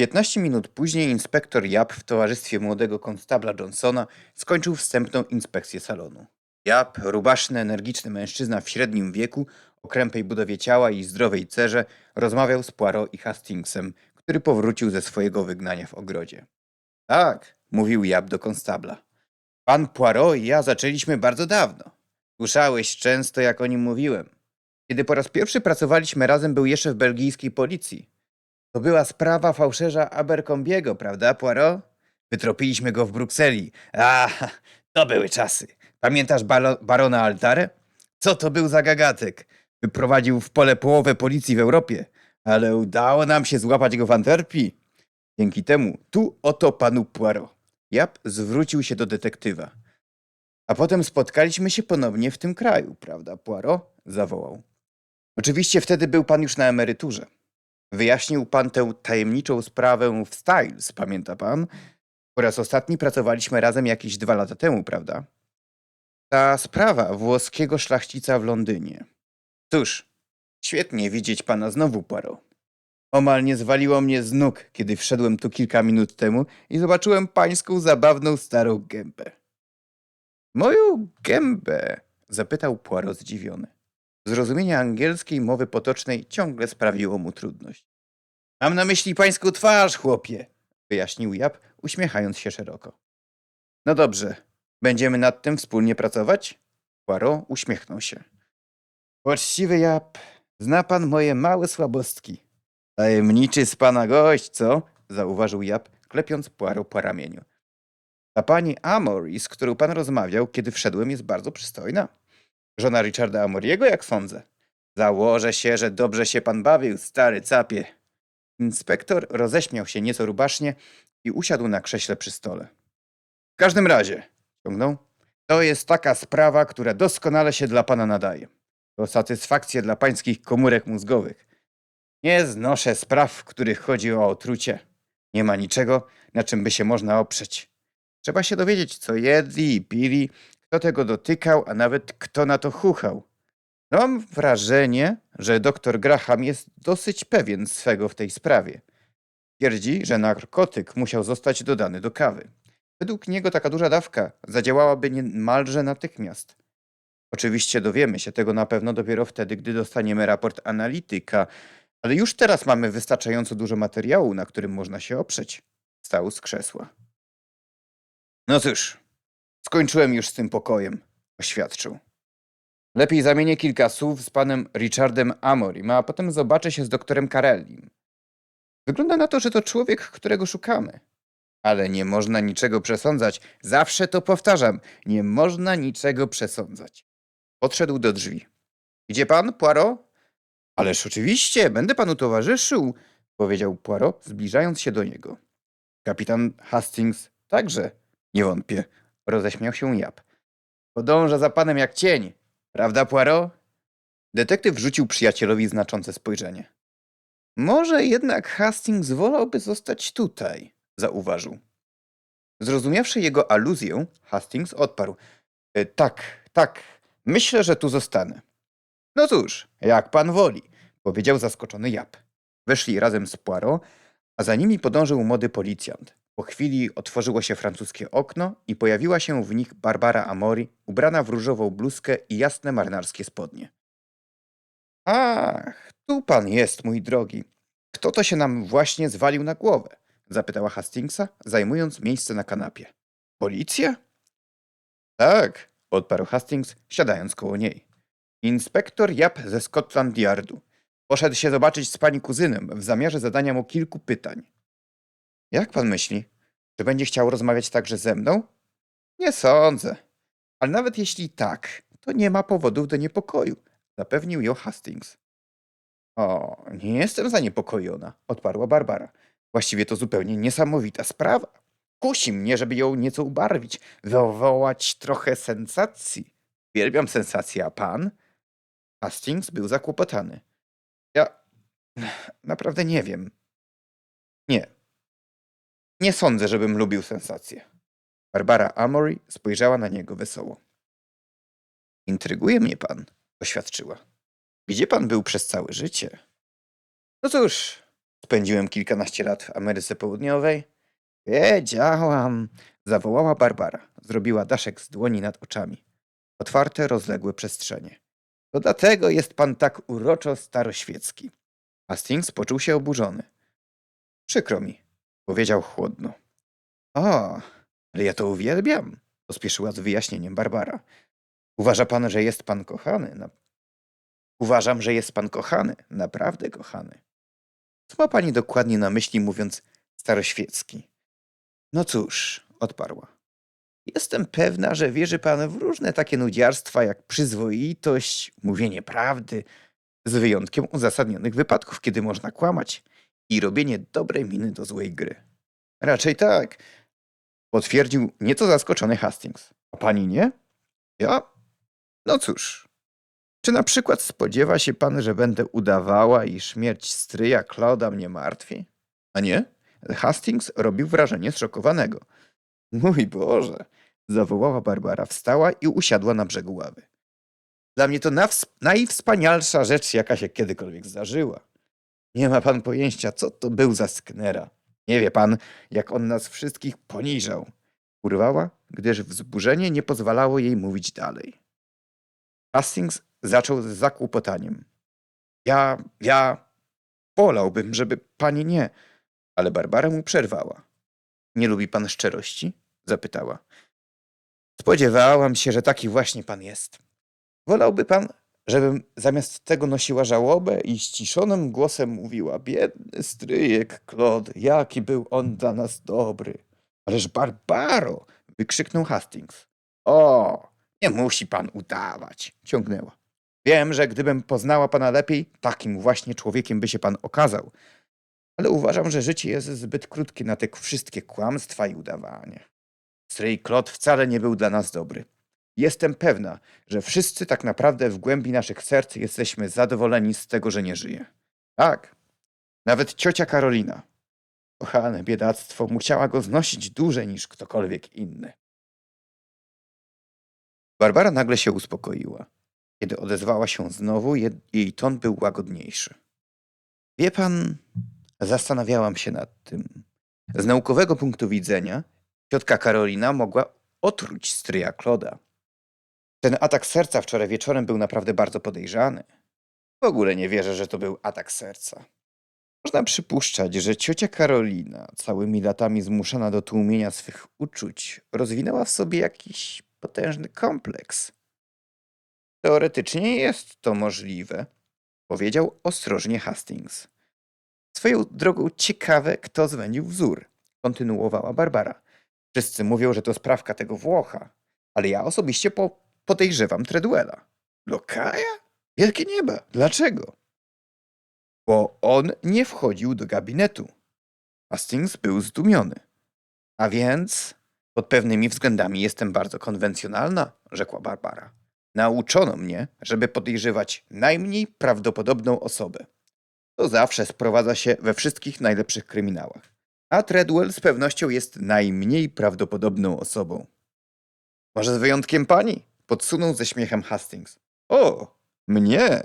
15 minut później inspektor Yap w towarzystwie młodego konstabla Johnsona skończył wstępną inspekcję salonu. Yap, rubaszny, energiczny mężczyzna w średnim wieku, o krępej budowie ciała i zdrowej cerze, rozmawiał z Poirot i Hastingsem, który powrócił ze swojego wygnania w ogrodzie. Tak, mówił Yap do konstabla. Pan Poirot i ja zaczęliśmy bardzo dawno. Słyszałeś często, jak o nim mówiłem. Kiedy po raz pierwszy pracowaliśmy razem, był jeszcze w belgijskiej policji. To była sprawa fałszerza Abercombiego, prawda, Poirot? Wytropiliśmy go w Brukseli. A, to były czasy. Pamiętasz barona Altare? Co to był za gagatek? Wyprowadził w pole połowę policji w Europie, ale udało nam się złapać go w Antwerpii. Dzięki temu tu oto panu Poirot. Jap zwrócił się do detektywa. A potem spotkaliśmy się ponownie w tym kraju, prawda, Poirot? Zawołał. Oczywiście wtedy był pan już na emeryturze. Wyjaśnił pan tę tajemniczą sprawę w Styles, pamięta pan? Po raz ostatni pracowaliśmy razem jakieś dwa lata temu, prawda? Ta sprawa włoskiego szlachcica w Londynie. Cóż, świetnie widzieć pana znowu, Poirot. Omal nie zwaliło mnie z nóg, kiedy wszedłem tu kilka minut temu i zobaczyłem pańską zabawną starą gębę. Moją gębę? zapytał Poirot zdziwiony. Zrozumienie angielskiej mowy potocznej ciągle sprawiło mu trudność. Mam na myśli pańską twarz, chłopie, wyjaśnił Jap, uśmiechając się szeroko. No dobrze, będziemy nad tym wspólnie pracować? Poirot uśmiechnął się. Poczciwy Jap, zna pan moje małe słabostki. Tajemniczy z pana gość, co? Zauważył Jap, klepiąc Poirot po ramieniu. Ta pani Amory, z którą pan rozmawiał, kiedy wszedłem, jest bardzo przystojna. Żona Richarda Amoriego, jak sądzę. Założę się, że dobrze się pan bawił, stary capie. Inspektor roześmiał się nieco rubasznie i usiadł na krześle przy stole. W każdym razie, ciągnął, to jest taka sprawa, która doskonale się dla pana nadaje. To satysfakcje dla pańskich komórek mózgowych. Nie znoszę spraw, w których chodzi o otrucie. Nie ma niczego, na czym by się można oprzeć. Trzeba się dowiedzieć, co jedli i pili, kto tego dotykał, a nawet kto na to chuchał. Mam wrażenie, że doktor Graham jest dosyć pewien swego w tej sprawie. Twierdzi, że narkotyk musiał zostać dodany do kawy. Według niego taka duża dawka zadziałałaby niemalże natychmiast. Oczywiście dowiemy się tego na pewno dopiero wtedy, gdy dostaniemy raport analityka, ale już teraz mamy wystarczająco dużo materiału, na którym można się oprzeć. Stał z krzesła. No cóż, skończyłem już z tym pokojem, oświadczył. Lepiej zamienię kilka słów z panem Richardem Amorim, a potem zobaczę się z doktorem Carellim. Wygląda na to, że to człowiek, którego szukamy. Ale nie można niczego przesądzać. Zawsze to powtarzam. Nie można niczego przesądzać. Podszedł do drzwi. Idzie pan, Poirot? Ależ oczywiście, będę panu towarzyszył, powiedział Poirot, zbliżając się do niego. Kapitan Hastings także, nie wątpię, roześmiał się Jap. Podąża za panem jak cień, prawda, Poirot? Detektyw rzucił przyjacielowi znaczące spojrzenie. Może jednak Hastings wolałby zostać tutaj, zauważył. Zrozumiawszy jego aluzję, Hastings odparł. "E, Tak, tak, myślę, że tu zostanę. No cóż, jak pan woli, powiedział zaskoczony Jap. Weszli razem z Poirot, a za nimi podążył młody policjant. Po chwili otworzyło się francuskie okno i pojawiła się w nich Barbara Amori, ubrana w różową bluzkę i jasne marynarskie spodnie. Ach, tu pan jest, mój drogi. Kto to się nam właśnie zwalił na głowę? Zapytała Hastingsa, zajmując miejsce na kanapie. Policja? Tak, odparł Hastings, siadając koło niej. Inspektor Jap ze Scotland Yardu. Poszedł się zobaczyć z pani kuzynem w zamiarze zadania mu kilku pytań. Jak pan myśli? Czy będzie chciał rozmawiać także ze mną? Nie sądzę. Ale nawet jeśli tak, to nie ma powodów do niepokoju, zapewnił ją Hastings. O, nie jestem zaniepokojona, odparła Barbara. Właściwie to zupełnie niesamowita sprawa. Kusi mnie, żeby ją nieco ubarwić, wywołać trochę sensacji. Uwielbiam sensację, a pan? Hastings był zakłopotany. Ja naprawdę nie wiem. Nie. Nie sądzę, żebym lubił sensację. Barbara Amory spojrzała na niego wesoło. Intryguje mnie pan, oświadczyła. Gdzie pan był przez całe życie? No cóż, Spędziłem kilkanaście lat w Ameryce Południowej. Wiedziałam, zawołała Barbara. Zrobiła daszek z dłoni nad oczami. Otwarte, rozległe przestrzenie. To dlatego jest pan tak uroczo staroświecki. Hastings poczuł się oburzony. Przykro mi, powiedział chłodno. O, ale ja to uwielbiam, pospieszyła z wyjaśnieniem Barbara. Uważa pan, że jest pan kochany? Na... Uważam, że jest pan kochany, naprawdę kochany. Co ma pani dokładnie na myśli, mówiąc staroświecki? No cóż, odparła. Jestem pewna, że wierzy pan w różne takie nudziarstwa jak przyzwoitość, mówienie prawdy, z wyjątkiem uzasadnionych wypadków, kiedy można kłamać i robienie dobrej miny do złej gry. Raczej tak, potwierdził nieco zaskoczony Hastings. A pani nie? Ja? No cóż. Czy na przykład spodziewa się pan, że będę udawała i śmierć stryja Klauda mnie martwi? A nie? Hastings robił wrażenie zszokowanego. Mój Boże! zawołała Barbara, wstała i usiadła na brzegu ławy. Dla mnie to najwspanialsza rzecz, jaka się kiedykolwiek zdarzyła. Nie ma pan pojęcia, co to był za sknera. Nie wie pan, jak on nas wszystkich poniżał. Urwała, gdyż wzburzenie nie pozwalało jej mówić dalej. Hastings zaczął z zakłopotaniem. Ja, ja wolałbym, żeby pani nie, ale Barbara mu przerwała. Nie lubi pan szczerości? zapytała. Spodziewałam się, że taki właśnie pan jest. Wolałby pan, żebym zamiast tego nosiła żałobę i ściszonym głosem mówiła: Biedny stryjek Claude, jaki był on dla nas dobry. Ależ Barbaro! wykrzyknął Hastings. O, nie musi pan udawać, ciągnęła. Wiem, że gdybym poznała pana lepiej, takim właśnie człowiekiem by się pan okazał. Ale uważam, że życie jest zbyt krótkie na te wszystkie kłamstwa i udawanie. Stryj Claude wcale nie był dla nas dobry. Jestem pewna, że wszyscy tak naprawdę w głębi naszych serc jesteśmy zadowoleni z tego, że nie żyje. Tak, nawet ciocia Karolina. Kochane biedactwo musiała go znosić dłużej niż ktokolwiek inny. Barbara nagle się uspokoiła. Kiedy odezwała się znowu, je- jej ton był łagodniejszy. Wie pan, zastanawiałam się nad tym. Z naukowego punktu widzenia ciotka Karolina mogła otruć stryja Kloda. Ten atak serca wczoraj wieczorem był naprawdę bardzo podejrzany. W ogóle nie wierzę, że to był atak serca. Można przypuszczać, że ciocia Karolina, całymi latami zmuszana do tłumienia swych uczuć, rozwinęła w sobie jakiś potężny kompleks. Teoretycznie jest to możliwe, powiedział ostrożnie Hastings. Swoją drogą ciekawe, kto zwędził wzór, kontynuowała Barbara. Wszyscy mówią, że to sprawka tego Włocha, ale ja osobiście po podejrzewam Treduela. Lokaja? Wielkie nieba. Dlaczego? Bo on nie wchodził do gabinetu. Hastings był zdumiony. A więc pod pewnymi względami jestem bardzo konwencjonalna, rzekła Barbara. Nauczono mnie, żeby podejrzewać najmniej prawdopodobną osobę. To zawsze sprowadza się we wszystkich najlepszych kryminałach. A Treadwell z pewnością jest najmniej prawdopodobną osobą. Może z wyjątkiem pani? Podsunął ze śmiechem Hastings. O, mnie!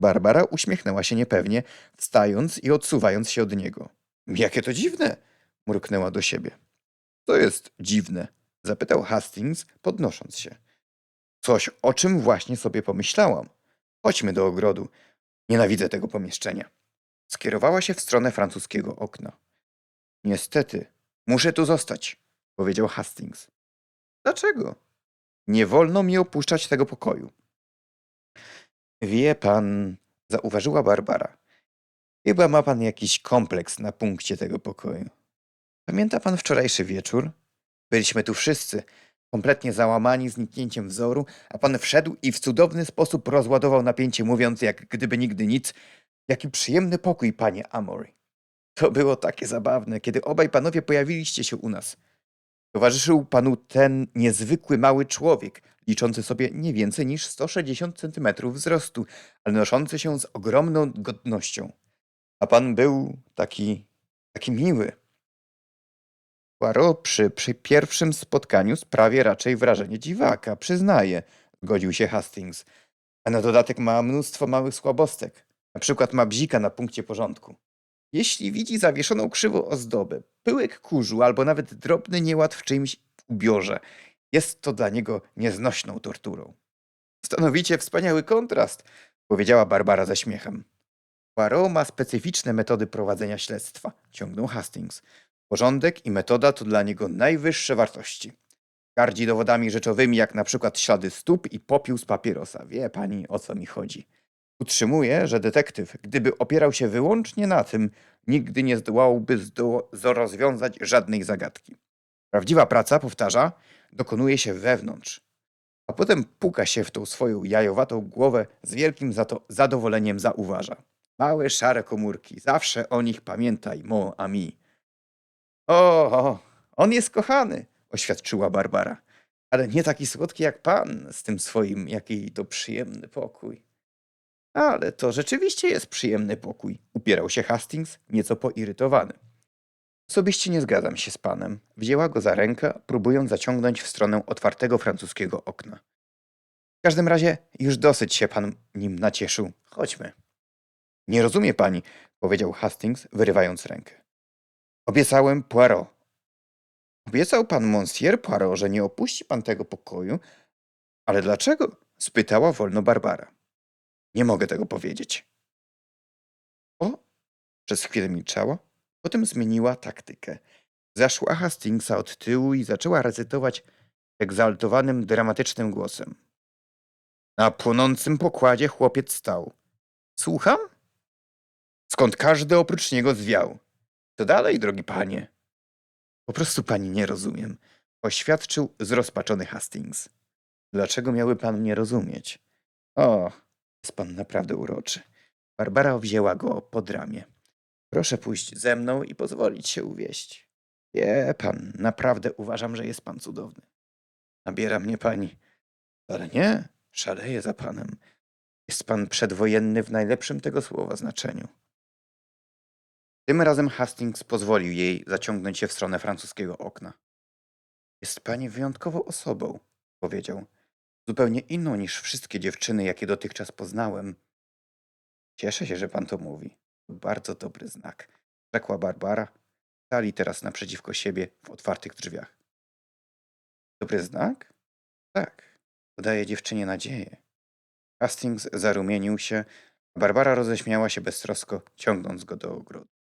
Barbara uśmiechnęła się niepewnie, wstając i odsuwając się od niego. Jakie to dziwne! mruknęła do siebie. To jest dziwne? zapytał Hastings, podnosząc się. Coś, o czym właśnie sobie pomyślałam. Chodźmy do ogrodu. Nienawidzę tego pomieszczenia. Skierowała się w stronę francuskiego okna. Niestety, muszę tu zostać, powiedział Hastings. Dlaczego? Nie wolno mi opuszczać tego pokoju. Wie pan, zauważyła Barbara. Chyba ma pan jakiś kompleks na punkcie tego pokoju. Pamięta pan wczorajszy wieczór? Byliśmy tu wszyscy, kompletnie załamani zniknięciem wzoru, a pan wszedł i w cudowny sposób rozładował napięcie, mówiąc jak gdyby nigdy nic, jaki przyjemny pokój, panie Amory. To było takie zabawne, kiedy obaj panowie pojawiliście się u nas. Towarzyszył panu ten niezwykły mały człowiek, liczący sobie nie więcej niż 160 cm wzrostu, ale noszący się z ogromną godnością. A pan był taki, taki miły. Poirot przy, przy pierwszym spotkaniu sprawie raczej wrażenie dziwaka, przyznaję, godził się Hastings. A na dodatek ma mnóstwo małych słabostek. Na przykład ma bzika na punkcie porządku. Jeśli widzi zawieszoną krzywo ozdobę, pyłek kurzu albo nawet drobny nieład w czyimś ubiorze, jest to dla niego nieznośną torturą. Stanowicie wspaniały kontrast, powiedziała Barbara ze śmiechem. Poirot ma specyficzne metody prowadzenia śledztwa, ciągnął Hastings. Porządek i metoda to dla niego najwyższe wartości. Gardzi dowodami rzeczowymi, jak na przykład ślady stóp i popiół z papierosa. Wie pani, o co mi chodzi. Utrzymuje, że detektyw, gdyby opierał się wyłącznie na tym, nigdy nie zdołałby zdo- rozwiązać żadnej zagadki. Prawdziwa praca, powtarza, dokonuje się wewnątrz, a potem puka się w tą swoją jajowatą głowę z wielkim za zadowoleniem zauważa. Małe szare komórki, zawsze o nich pamiętaj, mon ami. O, o, on jest kochany, oświadczyła Barbara, ale nie taki słodki jak pan z tym swoim, jaki to przyjemny pokój. Ale to rzeczywiście jest przyjemny pokój, upierał się Hastings, nieco poirytowany. Osobiście nie zgadzam się z panem. Wzięła go za rękę, próbując zaciągnąć w stronę otwartego francuskiego okna. W każdym razie już dosyć się pan nim nacieszył. Chodźmy. Nie rozumie pani, powiedział Hastings, wyrywając rękę. Obiecałem Poirot. Obiecał pan Monsieur Poirot, że nie opuści pan tego pokoju? Ale dlaczego? spytała wolno Barbara. Nie mogę tego powiedzieć. O! Przez chwilę milczała, potem zmieniła taktykę. Zaszła Hastingsa od tyłu i zaczęła recytować egzaltowanym, dramatycznym głosem. Na płonącym pokładzie chłopiec stał. Słucham? Skąd każdy oprócz niego zwiał. To dalej, drogi panie. Po prostu pani nie rozumiem, oświadczył zrozpaczony Hastings. Dlaczego miały pan nie rozumieć? O, jest pan naprawdę uroczy. Barbara wzięła go pod ramię. Proszę pójść ze mną i pozwolić się uwieść. Wie pan, naprawdę uważam, że jest pan cudowny. Nabiera mnie pani. Ale nie, szaleję za panem. Jest pan przedwojenny w najlepszym tego słowa znaczeniu. Tym razem Hastings pozwolił jej zaciągnąć się w stronę francuskiego okna. Jest pani wyjątkową osobą, powiedział. Zupełnie inną niż wszystkie dziewczyny, jakie dotychczas poznałem. Cieszę się, że pan to mówi. Bardzo dobry znak, rzekła Barbara. Stali teraz naprzeciwko siebie w otwartych drzwiach. Dobry znak? Tak. To daje dziewczynie nadzieję. Hastings zarumienił się, a Barbara roześmiała się beztrosko, ciągnąc go do ogrodu.